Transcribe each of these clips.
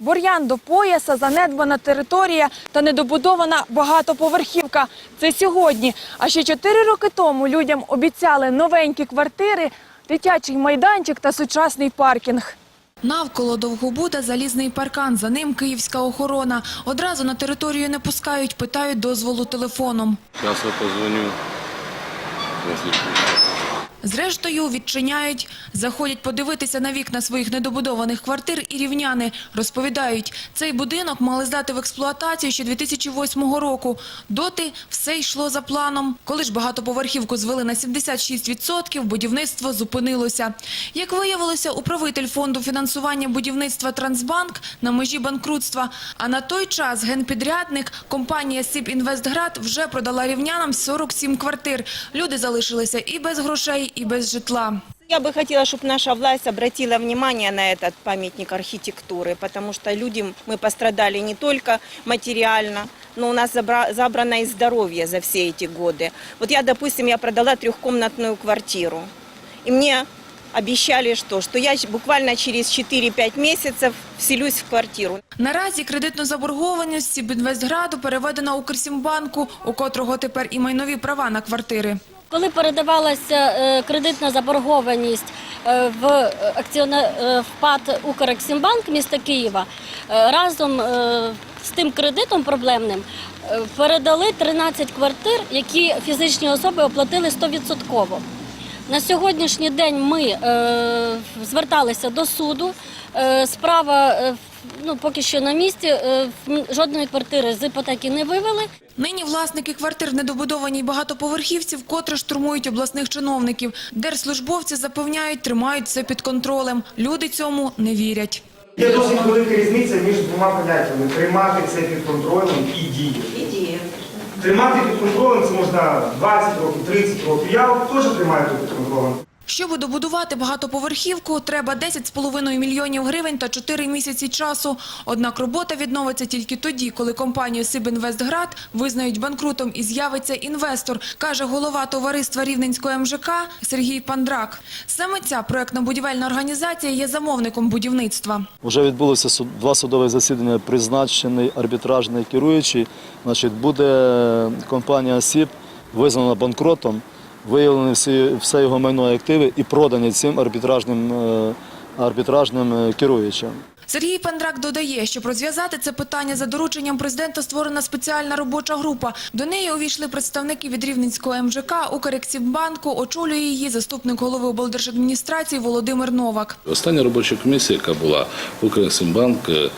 Бур'ян до пояса, занедбана територія та недобудована багатоповерхівка. Це сьогодні. А ще чотири роки тому людям обіцяли новенькі квартири, дитячий майданчик та сучасний паркінг. Навколо Довгобуда залізний паркан, за ним київська охорона. Одразу на територію не пускають, питають дозволу телефоном. Сейчас я позвоню. Зрештою, відчиняють, заходять подивитися на вікна своїх недобудованих квартир і рівняни. Розповідають, цей будинок мали здати в експлуатацію ще 2008 року. Доти все йшло за планом. Коли ж багатоповерхівку звели на 76%, будівництво зупинилося. Як виявилося, управитель фонду фінансування будівництва «Трансбанк» на межі банкрутства. А на той час генпідрядник, компанія «Сібінвестград» вже продала рівнянам 47 квартир. Люди залишилися і без грошей, і без житла. Я бы хотела, чтобы наша власть обратила внимание на этот памятник архитектуры, потому что люди, мы пострадали не только материально, но у нас забра- забрано и здоровье за все эти годы. Вот я, допустим, я продала трехкомнатную квартиру, и мне обещали что? Что я буквально через 4-5 месяцев вселюсь в квартиру. Наразі кредитну заборгованість Сібінвестграду переведена Укрсімбанку, у котрого тепер і майнові права на квартири. Коли передавалася е, кредитна заборгованість е, в е, ПАД «Укрексімбанк» міста Києва, разом з тим кредитом проблемним передали 13 квартир, які фізичні особи оплатили 100%. На сьогоднішній день ми е, зверталися до суду. Е, справа е, ну, поки що на місці. Е, жодної квартири з іпотеки не вивели. Нині власники квартир в недобудованій багатоповерхівці вкотре штурмують обласних чиновників. Держслужбовці запевняють, тримають все під контролем. Люди цьому не вірять. Є досить велика різниця між двома поняттями тримати це під контролем і діяти. Тримати під контролем це можна 20 років, 30 років. Я теж тримаю тут під контролем. Щоб добудувати багатоповерхівку, треба 10,5 мільйонів гривень та 4 місяці часу. Однак робота відновиться тільки тоді, коли компанію «Сибінвестград» визнають банкрутом і з'явиться інвестор, каже голова товариства Рівненського МЖК Сергій Пандрак. Саме ця проектно-будівельна організація є замовником будівництва. Вже відбулося два судові засідання, призначений арбітражний керуючий. Значить, буде компанія СІП визнана банкротом, виявлені всі, все його майно і активи і продані цим арбітражним, е, арбітражним е, керуючим. Сергій Пандрак додає, щоб розв'язати це питання за дорученням президента створена спеціальна робоча група. До неї увійшли представники від Рівненського МЖК, Укрексімбанку, очолює її заступник голови облдержадміністрації Володимир Новак. Остання робоча комісія, яка була Укрексімбанк, е,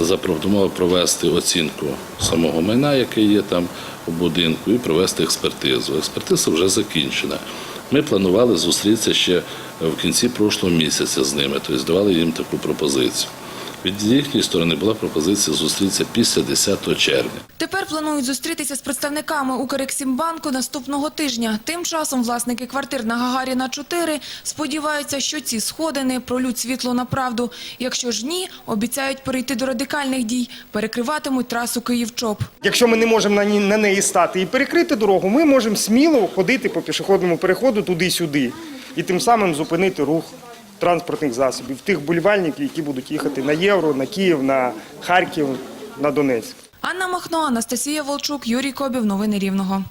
запропонував провести оцінку самого майна, яке є там у будинку, і провести експертизу. Експертиза вже закінчена. Ми планували зустрітися ще в кінці прошлого місяця з ними, тобто давали їм таку пропозицію. Від їхньої сторони була пропозиція зустрітися після 10 червня. Тепер планують зустрітися з представниками Укрексімбанку наступного тижня. Тим часом власники квартир на Гагаріна 4 сподіваються, що ці сходини пролють світло на правду. Якщо ж ні, обіцяють перейти до радикальних дій, перекриватимуть трасу Київ-Чоп. Якщо ми не можемо на, неї стати і перекрити дорогу, ми можемо сміло ходити по пішохідному переходу туди-сюди і тим самим зупинити рух транспортних засобів, тих болівальників, які будуть їхати на Євро, на Київ, на Харків, на Донецьк. Анна Махно, Анастасія Волчук, Юрій Кобів. Новини Рівного.